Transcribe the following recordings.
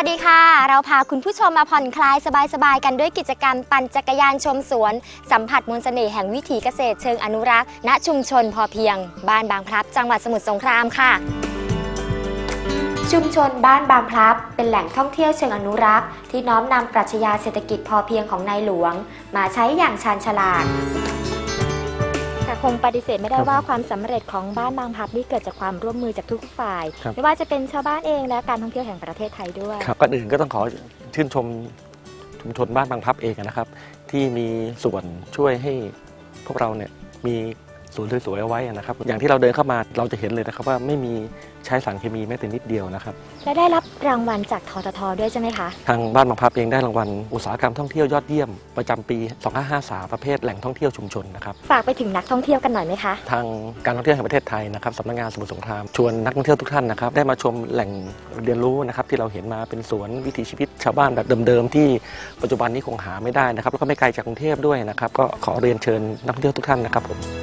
วัสดีค่ะ เราพาคุณผู้ชมมาผ่อนคลายสบายๆ กันด้วยกิจกรรมปั่นจักรยานชมสวน สัมผัสมนต์เสน่ห์แห่งวิถีเกษตรเชิงอนุรักษ์ณชุมชนพอเพียง บ้านบางพลับ จังหวัดสมุทรสงครามค่ะ ชุมชนบ้านบางพลับ เป็นแหล่งท่องเที่ยวเชิงอนุรักษ์ ที่น้อมนำปรัชญาเศรษฐกิจพอเพียงของนายหลวง มาใช้อย่างชาญฉลาด คงปฏิเสธไม่ได้ครับว่าความสำเร็จของบ้านบางพลับนี่เกิดจากความร่วมมือจากทุกฝ่ายครับไม่ว่าจะเป็นชาวบ้านเองและการท่องเที่ยวแห่งประเทศไทยด้วยครับก่อนอื่นก็ต้องขอชื่นชมชุมชนบ้านบางพลับเองนะครับ ที่มีส่วนช่วยให้พวกเราเนี่ยมี สวนสวยๆเอาไว้นะครับ อย่างที่เราเดินเข้ามาเราจะเห็นเลยนะครับว่าไม่มีใช้สารเคมีแม้แต่นิดเดียวนะครับ และได้รับรางวัลจากทททด้วยใช่ไหมคะ ทางบ้านบางพลับเองได้รางวัลอุตสาหกรรมท่องเที่ยวยอดเยี่ยมประจำปี 2553 ประเภทแหล่งท่องเที่ยวชุมชนนะครับ ฝากไปถึงนักท่องเที่ยวกันหน่อยไหมคะ ทางการท่องเที่ยวแห่งประเทศไทยนะครับสำนักงานสมุทรสงครามชวนนักท่องเที่ยวทุกท่านนะครับได้มาชมแหล่งเรียนรู้นะครับที่เราเห็นมาเป็นสวนวิถีชีวิตชาวบ้านแบบเดิมๆที่ปัจจุบันนี้คงหาไม่ได้นะครับแล้วก็ไม่ไกลจากกรุงเทพด้วยนะครับก็ขอเรียนเชิญนักท่องเที่ยวทุกท่านนะครับผม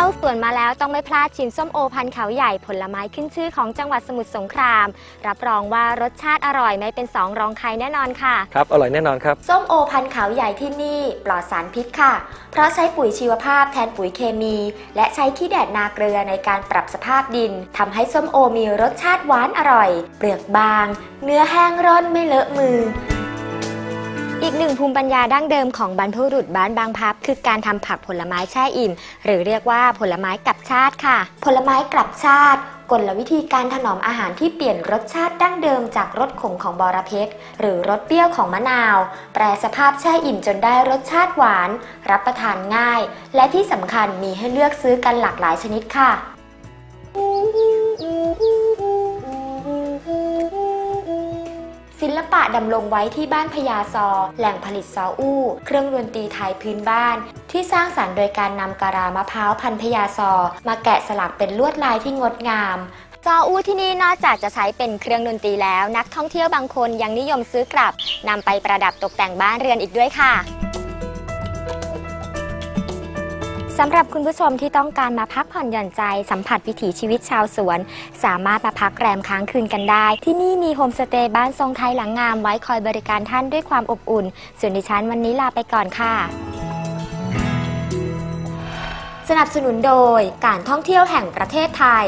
เข้าสวนมาแล้วต้องไม่พลาดชิมส้มโอพันธุ์เขาใหญ่ผลไม้ขึ้นชื่อของจังหวัดสมุทรสงคราม รับรองว่ารสชาติอร่อยไม่เป็นสองรองใครแน่นอนค่ะ ครับ อร่อยแน่นอนครับ ส้มโอพันธุ์เขาใหญ่ที่นี่ปลอดสารพิษค่ะ เพราะใช้ปุ๋ยชีวภาพแทนปุ๋ยเคมี และใช้ขี้แดดนาเกลือในการปรับสภาพดินทำให้ส้มโอมีรสชาติหวานอร่อย เปลือกบาง เนื้อแห้งร่อนไม่เลอะมือ อีกหนึ่งภูมิปัญญาดั้งเดิมของบรรพบุรุษบ้านบางพับ คือการทำผักผลไม้แช่อิ่ม หรือเรียกว่าผลไม้กลับชาติค่ะ ผลไม้กลับชาติกลวิธีการถนอมอาหารที่เปลี่ยนรสชาติดั้งเดิมจากรสขมของบอระเพ็ดหรือรสเปรี้ยวของมะนาว แปรสภาพแช่อิ่มจนได้รสชาติหวาน รับประทานง่าย และที่สำคัญมีให้เลือกซื้อกันหลากหลายชนิดค่ะ ศิลปะดำรงไว้ที่บ้านพญาซอ แหล่งผลิตซออู้ เครื่องดนตรีไทยพื้นบ้าน ที่สร้างสรรค์โดยการนำการามะพร้าวพันพญาซอ มาแกะสลักเป็นลวดลายที่งดงามซออู้ที่นี่นอกจากจะใช้เป็นเครื่องดนตรีแล้ว นักท่องเที่ยวบางคนยังนิยมซื้อกลับนำไปประดับตกแต่งบ้านเรือนอีกด้วยค่ะ สำหรับคุณผู้ชมที่ต้องการมาพักผ่อนหย่อนใจ สัมผัสวิถีชีวิตชาวสวน สามารถมาพักแรมค้างคืนกันได้ ที่นี่มีโฮมสเตย์บ้านทรงไทยหลังงามไว้คอยบริการท่านด้วยความอบอุ่น ส่วนดิฉันวันนี้ลาไปก่อนค่ะ สนับสนุนโดยการท่องเที่ยวแห่งประเทศไทย